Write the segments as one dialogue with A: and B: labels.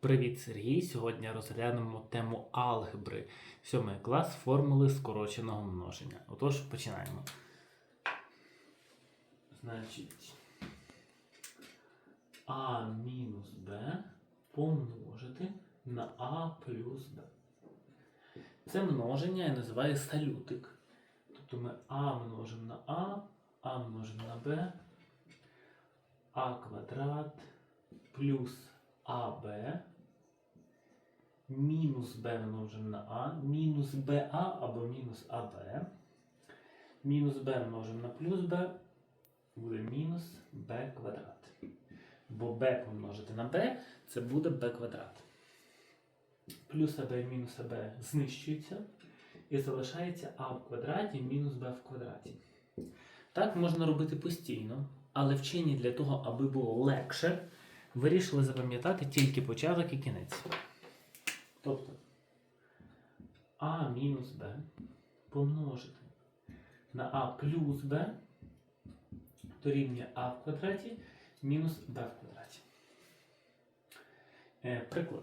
A: Привіт, Сергій! Сьогодні розглянемо тему алгебри. Сьомий клас формули скороченого множення. Отож, починаємо. Значить, а мінус b помножити на а плюс b. Це множення я називаю салютик. Тобто ми а множимо на а, а множимо на b, а квадрат плюс АБ мінус b множимо на а, мінус БА або мінус АБ. Мінус b множимо на плюс b буде мінус b квадрат. Бо b помножити на b це буде b квадрат. Плюс АБ і мінус АБ знищуються. І залишається а в квадраті мінус b в квадраті. Так можна робити постійно, але вчені для того, аби було легше, вирішили запам'ятати тільки початок і кінець. Тобто а мінус b помножити на а плюс b дорівнює а в квадраті мінус b в квадраті. Е, приклад.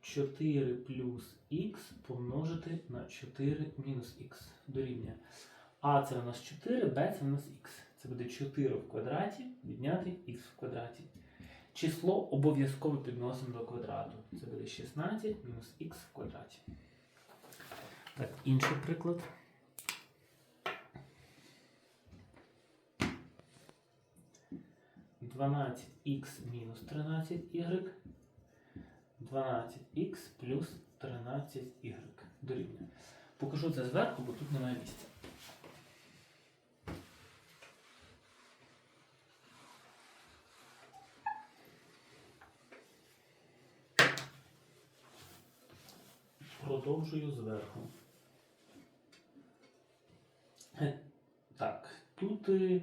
A: 4 плюс х помножити на 4 мінус х дорівнює. А це у нас 4, Б це у нас х. Це буде 4 в квадраті відняти х в квадраті. Число обов'язково підносимо до квадрату. Це буде 16 мінус х в квадраті. Так, інший приклад. Дванадцять х мінус 13 y 12х плюс 13y дорівнює. Покажу це зверху, бо тут немає місця. Продовжую зверху. Е, Так, тут е,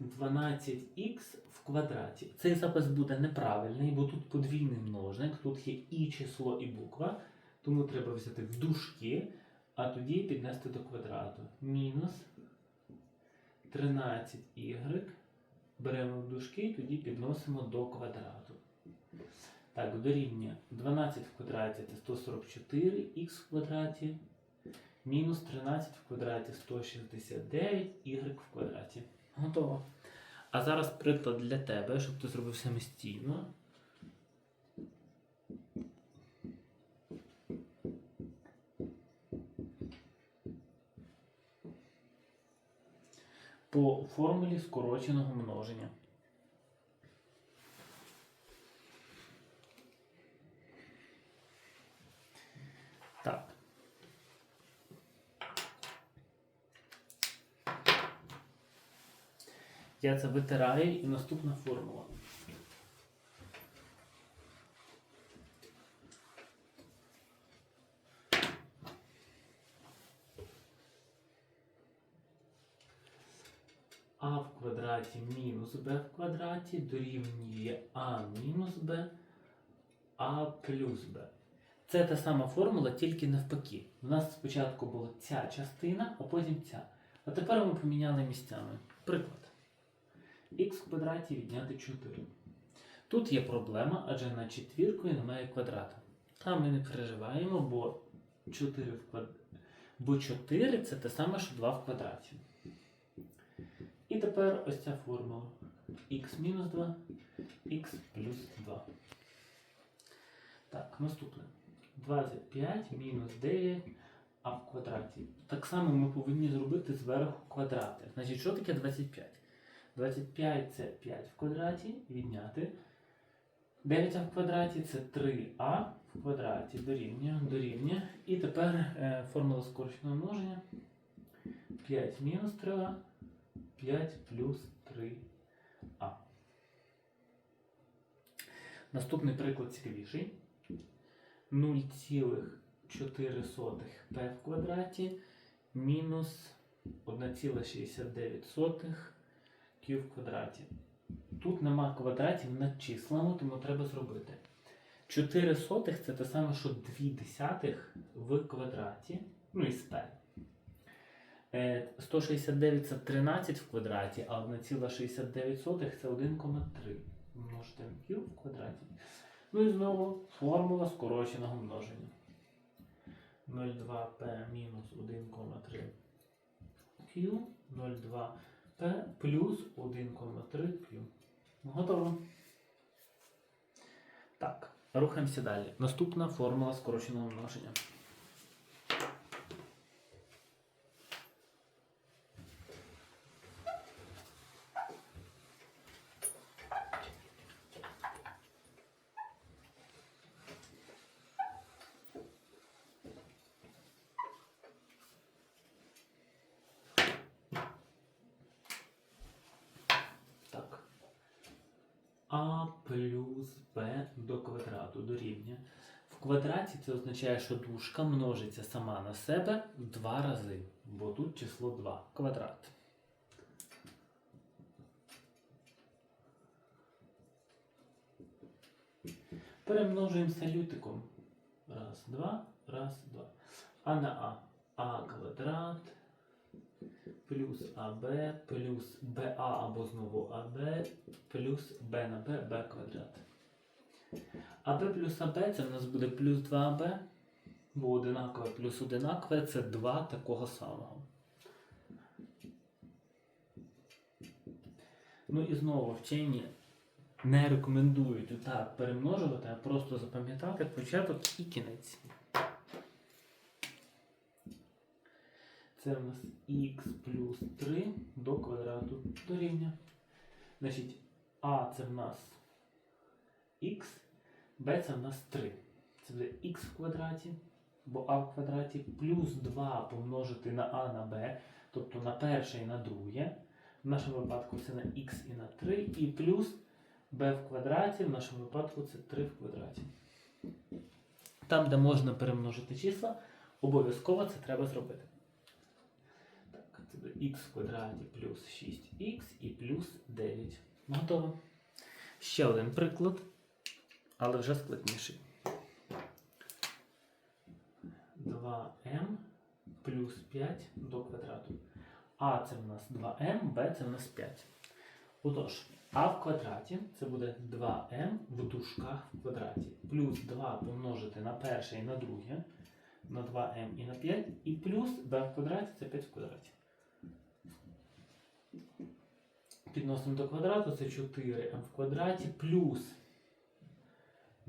A: 12х в квадраті. Цей запис буде неправильний, бо тут подвійний множник, тут є і число, і буква. Тому треба взяти в дужки, а тоді піднести до квадрату. Мінус 13y. Беремо в дужки, тоді підносимо до квадрату. Так, дорівнює 12 в квадраті це 144, х в квадраті. Мінус 13 в квадраті 169, y в квадраті. Готово. А зараз приклад для тебе, щоб ти зробив самостійно. По формулі скороченого множення. Так. Я це витираю і наступна формула. А в квадраті мінус b в квадраті дорівнює а мінус b, а плюс b. Це та сама формула, тільки навпаки. У нас спочатку була ця частина, а потім ця. А тепер ми поміняли місцями. Приклад х в квадраті відняти 4. Тут є проблема, адже на четвіркою немає квадрата. Там ми не переживаємо, бо 4 в квад... бо 4 це те саме, що 2 в квадраті. І тепер ось ця формула. х мінус 2, х плюс 2. Так, наступне. 25 мінус 9 а в квадраті. Так само ми повинні зробити зверху квадрати. Значить, що таке 25? 25 це 5 в квадраті, відняти. 9а в квадраті це 3а в квадраті дорівнює, дорівнює. І тепер е, формула скороченого множення. 5 мінус 3а, 5 плюс 3а. Наступний приклад цікавіший. 0,4 p в квадраті мінус 1,69 q в квадраті. Тут нема квадратів над числами, тому треба зробити. 4 сотих це те саме, що 2 десятих в квадраті, ну і спе. 169 е, це 13 в квадраті, а 1,69 це 1,3 множити q в квадраті. Ну і знову формула скороченого множення. 0,2p мінус 1,3q, 0,2 Т плюс 1,3 Q. Готово. Так, рухаємося далі. Наступна формула скороченого множення. А плюс Б до квадрату дорівнює. В квадраті це означає, що дужка множиться сама на себе в два рази, бо тут число 2 квадрат. Перемножуємо салютиком. Раз, два, раз, два. А на А. А квадрат плюс АБ плюс БА або знову АБ плюс Б на Б, Б квадрат. АБ плюс АБ це в нас буде плюс 2АБ, бо одинакове плюс одинакове це 2 такого самого. Ну і знову вчені не рекомендують отак перемножувати, а просто запам'ятати початок і кінець. Це в нас х плюс 3 до квадрату дорівнює. Значить, а це в нас х, b це в нас 3. Це буде х в квадраті, бо а в квадраті плюс 2 помножити на а на b, тобто на перше і на друге. В нашому випадку це на х і на 3, і плюс b в квадраті, в нашому випадку це 3 в квадраті. Там, де можна перемножити числа, обов'язково це треба зробити. Так, це буде х в квадраті плюс 6х і плюс 9. Готово. Ще один приклад, але вже складніший. 2m плюс 5 до квадрату. А це в нас 2m, b це в нас 5. Отож, а в квадраті це буде 2m в дужках в квадраті. Плюс 2 помножити на перше і на друге, на 2m і на 5, і плюс b в квадраті це 5 в квадраті. Підносимо до квадрату, це 4m в квадраті плюс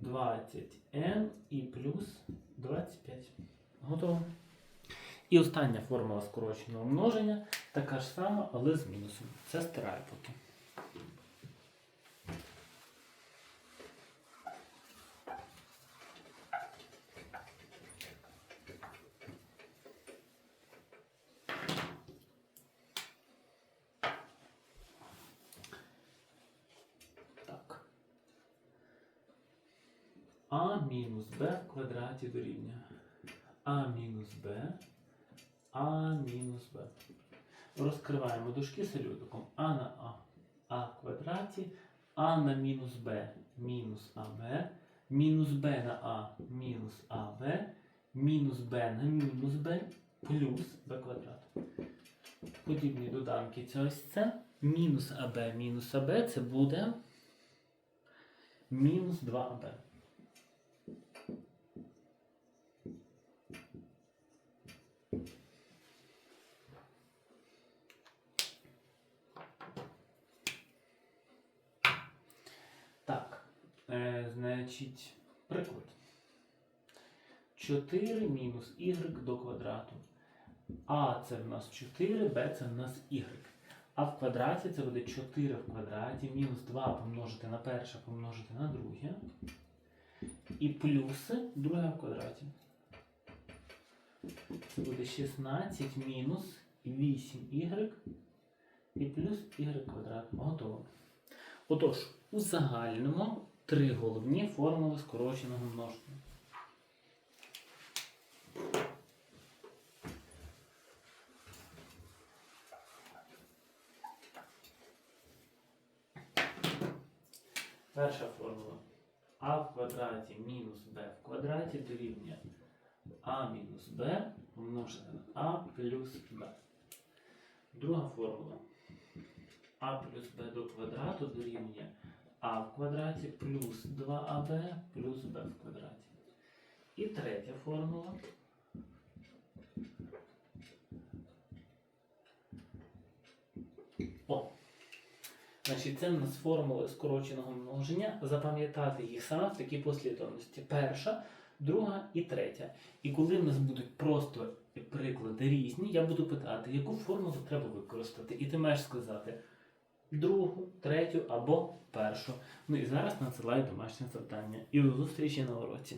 A: 20m і плюс 25. Готово. І остання формула скороченого множення така ж сама, але з мінусом. Це стираю поки. Так. А мінус Б в квадраті дорівнює. А мінус Б. А мінус Б. Розкриваємо дужки салютиком. А на А. А в квадраті. А на мінус Б. Мінус АБ. Мінус Б на А. Мінус АБ. Мінус Б на мінус Б. Плюс Б квадрат. Подібні доданки це ось це. Мінус АБ мінус АБ це буде мінус 2АБ. Так, е, значить, приклад. 4 мінус y до квадрату. А це в нас 4, Б це в нас y. А в квадраті це буде 4 в квадраті, мінус 2 помножити на перше, помножити на друге. І плюси друге в квадраті. Це буде 16 мінус 8y і плюс y квадрат. Готово. Отож, узагальнимо три головні формули скороченого множення. Перша формула. А в квадраті мінус b в квадраті дорівнює а мінус b помножити на а плюс b. Друга формула. А плюс Б до квадрату дорівнює А в квадраті плюс 2АБ плюс Б в квадраті. І третя формула. О! Значить, це в нас формули скороченого множення. Запам'ятати їх саме в такій послідовності. Перша, друга і третя. І коли в нас будуть просто приклади різні, я буду питати, яку формулу треба використати. І ти маєш сказати другу, третю або першу. Ну і зараз надсилаю домашнє завдання. І до зустрічі на уроці.